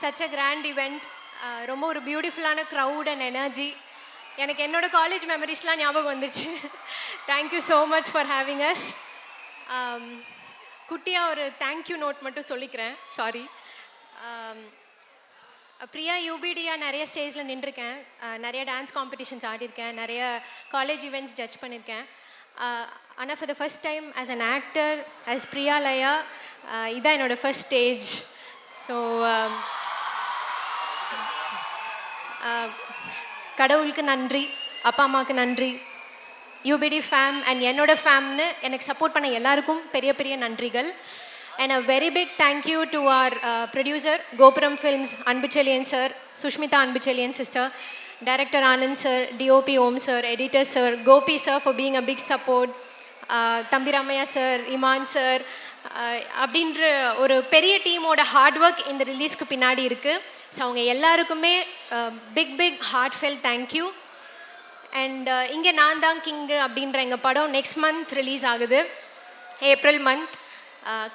Such a grand event ரொம்ப ஒரு பியூட்டிஃபுல்லான க்ரௌட் அண்ட் எனர்ஜி எனக்கு என்னோட காலேஜ் மெமரிஸ்லாம் ஞாபகம் வந்துடுச்சு thank you so much for having us குட்டியாக ஒரு தேங்க்யூ நோட் மட்டும் சொல்லிக்கிறேன். சாரி um, பிரியா யூபிடியாக நிறைய ஸ்டேஜில் நின்றுருக்கேன். Uh, நிறைய டான்ஸ் காம்படிஷன்ஸ் ஆடியிருக்கேன் நிறைய காலேஜ் ஈவெண்ட்ஸ் ஜட்ஜ் பண்ணியிருக்கேன் ஆனால் for the first time as an actor as Priyalaya இதுதான் இதான் என்னோட ஃபர்ஸ்ட் ஸ்டேஜ் ஸோ கடவுளுக்கு நன்றி அப்பா அம்மாவுக்கு நன்றி யூபிடி ஃபேம் அண்ட் என்னோட ஃபேம்னு எனக்கு சப்போர்ட் பண்ண எல்லாருக்கும் பெரிய பெரிய நன்றிகள். And a very big thank you to our producer Gopuram films Anbuchezhiyan sir Sushmitha Anbuchezhiyan sister director Anand sir DOP Om sir editor sir Gopi sir for being a big support Thambi Ramaiah sir Imman sir அப்படின்ற ஒரு பெரிய டீமோட hard work இந்த ரிலீஸ்க்கு பின்னாடி இருக்குது so அவங்க எல்லாருக்குமே big big heartfelt thank you and இங்கே நான் தான் கிங்கு அப்படின்ற எங்கள் படம் நெக்ஸ்ட் மந்த் ரிலீஸ் ஆகுது. ஏப்ரல் மந்த்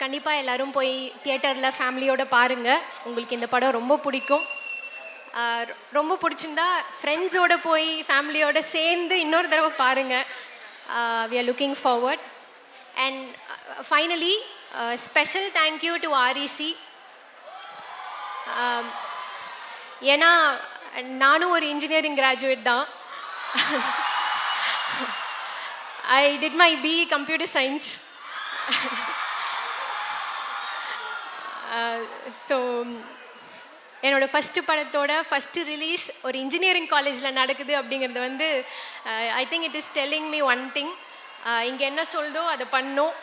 கண்டிப்பாக எல்லாரும் போய் தியேட்டரில் ஃபேமிலியோடு பாருங்கள் உங்களுக்கு இந்த படம் ரொம்ப பிடிக்கும். ரொம்ப பிடிச்சிருந்தா ஃப்ரெண்ட்ஸோடு போய் ஃபேமிலியோடு சேர்ந்து இன்னொரு தடவை பாருங்கள் we are looking forward and finally special thank you to REC ஏன்னா நானும் ஒரு இன்ஜினியரிங் கிராஜுவேட் தான். I did my B computer science so என்னோட ஃபஸ்ட்டு படத்தோட ஃபஸ்ட்டு ரிலீஸ் ஒரு இன்ஜினியரிங் காலேஜில் நடக்குது அப்படிங்கிறது வந்து I think it is telling me one thing இங்கே என்ன சொல்தோ அதை பண்ணோம்.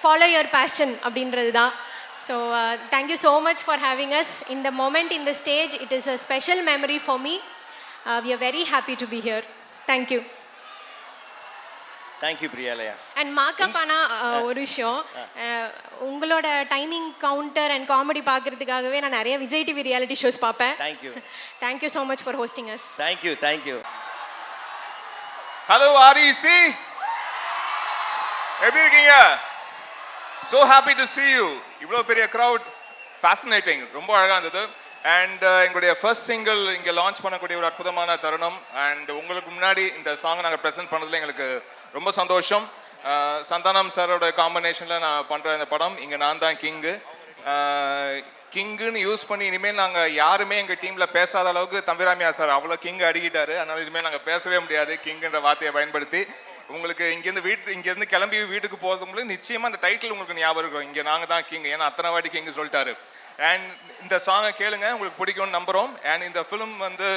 ஃபாலோ யுவர் பேஷன் அப்படின்றது தான் so thank you so much for having us இந்த மொமெண்ட் இந்த stage it is a special memory for me we are very happy to be here thank you thank you Priyalaya and Makapa ஆனால் ஒரு விஷயம் ah, உங்களோட timing counter and comedy பார்க்கறதுக்காகவே நான் நிறைய Vijay TV reality shows பார்ப்பேன். Thank you thank you so much for hosting us thank you thank you hello REC எப்படி இருக்கீங்க? So happy to see you இவ்வளோ பெரிய க்ரௌட் ஃபேசினேட்டிங் ரொம்ப அழகாக இருந்தது. அண்ட் uh, எங்களுடைய ஃபர்ஸ்ட் சிங்கிள் இங்கே லான்ச் பண்ணக்கூடிய ஒரு அற்புதமான தருணம். அண்ட் உங்களுக்கு முன்னாடி இந்த சாங்கை நாங்கள் ப்ரெசென்ட் பண்ணதில் எங்களுக்கு ரொம்ப சந்தோஷம். Uh, சந்தானம் சாரோட காம்பினேஷனில் நான் பண்ணுற இந்த படம் இங்கே நான் தான் கிங்கு கிங்குன்னு யூஸ் பண்ணி இனிமேல் நாங்கள் யாருமே எங்கள் டீமில் பேசாத அளவுக்கு தம்பிராமியா சார் அவ்வளோ கிங் அடிக்கிட்டாரு. அதனால இனிமேல் நாங்கள் பேசவே முடியாது கிங்குன்ற வார்த்தையை பயன்படுத்தி. உங்களுக்கு இங்கேருந்து வீட்டு இங்கேருந்து கிளம்பி வீட்டுக்கு போகிறதுக்கு நிச்சயமாக அந்த டைட்டில் உங்களுக்கு ஞாபகம் இருக்கும். இங்கே நாங்கள் தான் கிங் ஏன்னா அத்தனை வாட்டி கிங் சொல்லிட்டாரு. அண்ட் இந்த சாங்கை கேளுங்க உங்களுக்கு பிடிக்கும்னு நம்புகிறோம் அண்ட் இந்த ஃபிலிம் வந்து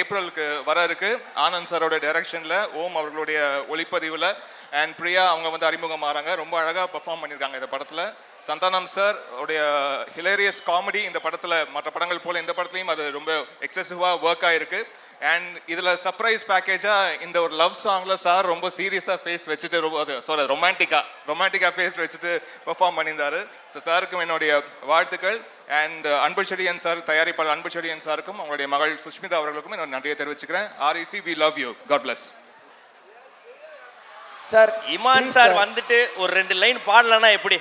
ஏப்ரலுக்கு வர இருக்கு ஆனந்த் சாரோட டைரக்ஷனில் ஓம் அவர்களுடைய ஒளிப்பதிவில் அண்ட் பிரியா அவங்க வந்து அறிமுகம் அறிமுகமாகறாங்க ரொம்ப அழகாக பெர்ஃபார்ம் பண்ணியிருக்காங்க இந்த படத்தில். சந்தானம் சார் உடைய ஹிலேரியஸ் காமெடி இந்த படத்தில் மற்ற படங்கள் போல் இந்த படத்துலையும் அது ரொம்ப எக்ஸசிவாக ஒர்க் ஆகிருக்கு அண்ட் இதில் சர்ப்ரைஸ் பேக்கேஜாக இந்த ஒரு லவ் சாங்கில் சார் ரொம்ப சீரியஸாக ஃபேஸ் வச்சுட்டு ரொம்ப சாரி ரொமான்டிக்காக ரொமான்டிக்காக ஃபேஸ் வச்சுட்டு பெர்ஃபார்ம் பண்ணியிருந்தாரு. ஸோ சாருக்கும் என்னுடைய வாழ்த்துக்கள். அண்ட் அன்பு செடியன் சார் தயாரிப்பாளர் அன்பு செடியன் சாருக்கும் அவங்களுடைய மகள் சுஷ்மிதா அவர்களுக்கும் என்னோட நன்றியை தெரிவிச்சுக்கிறேன். REC we love you God bless sir Imman sir வந்துட்டு ஒரு ரெண்டு லைன் பாடலன்னா எப்படி?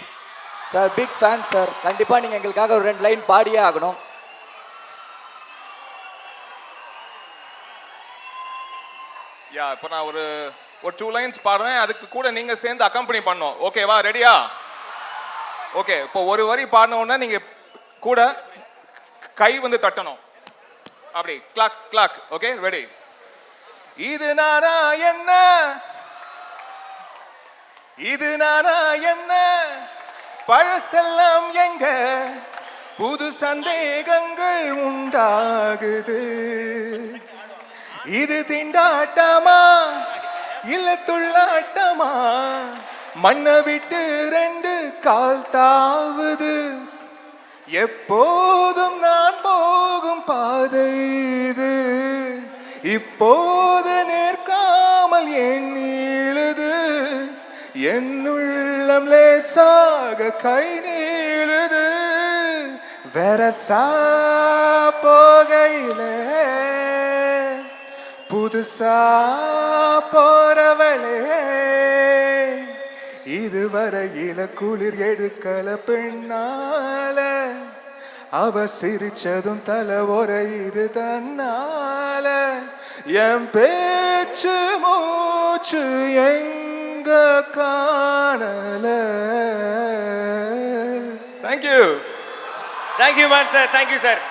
சார் பிக் ஃபேன் சார் கண்டிப்பா நீங்க எங்களுக்காக ஒரு ரெண்டு லைன் பாடியே ஆகணும். யா இப்போ நான் ஒரு ஒரு டூ லைன்ஸ் பாடுறேன். அதுக்கு கூட நீங்கள் சேர்ந்து அக்கம்பெனி பண்ணோம் ஓகேவா ரெடியா ஓகே இப்போ ஒரு வரி பாடினோடனே நீங்கள் கூட கை வந்து தட்டணும். அப்படி கிளாக் கிளாக் ஓகே ரெடி இது நானா என்ன? இது நானா என்ன? பழசெல்லாம் எங்க? புது சந்தேகங்கள் உண்டாகுது. இது திண்டாட்டமா? இல்ல துள்ளாட்டமா? மண்ணை விட்டு ரெண்டு கால் தாவுது. எப்போதும் நான் போகும் பாதை இது. இப்போது நிற்காமல் என் நீளுது. என்னுள்ளம் லேசாக கை நீளுது. வெரசா போகையிலே புதுசா போறவளே இதுவரையில குளிர் எடுக்கல பெண்ணால. அவ சிரிச்சதும் தலை இது தன்னால. என் பேச்சு மூச்சு எங்க காணல. Thank you thank you man sir thank you sir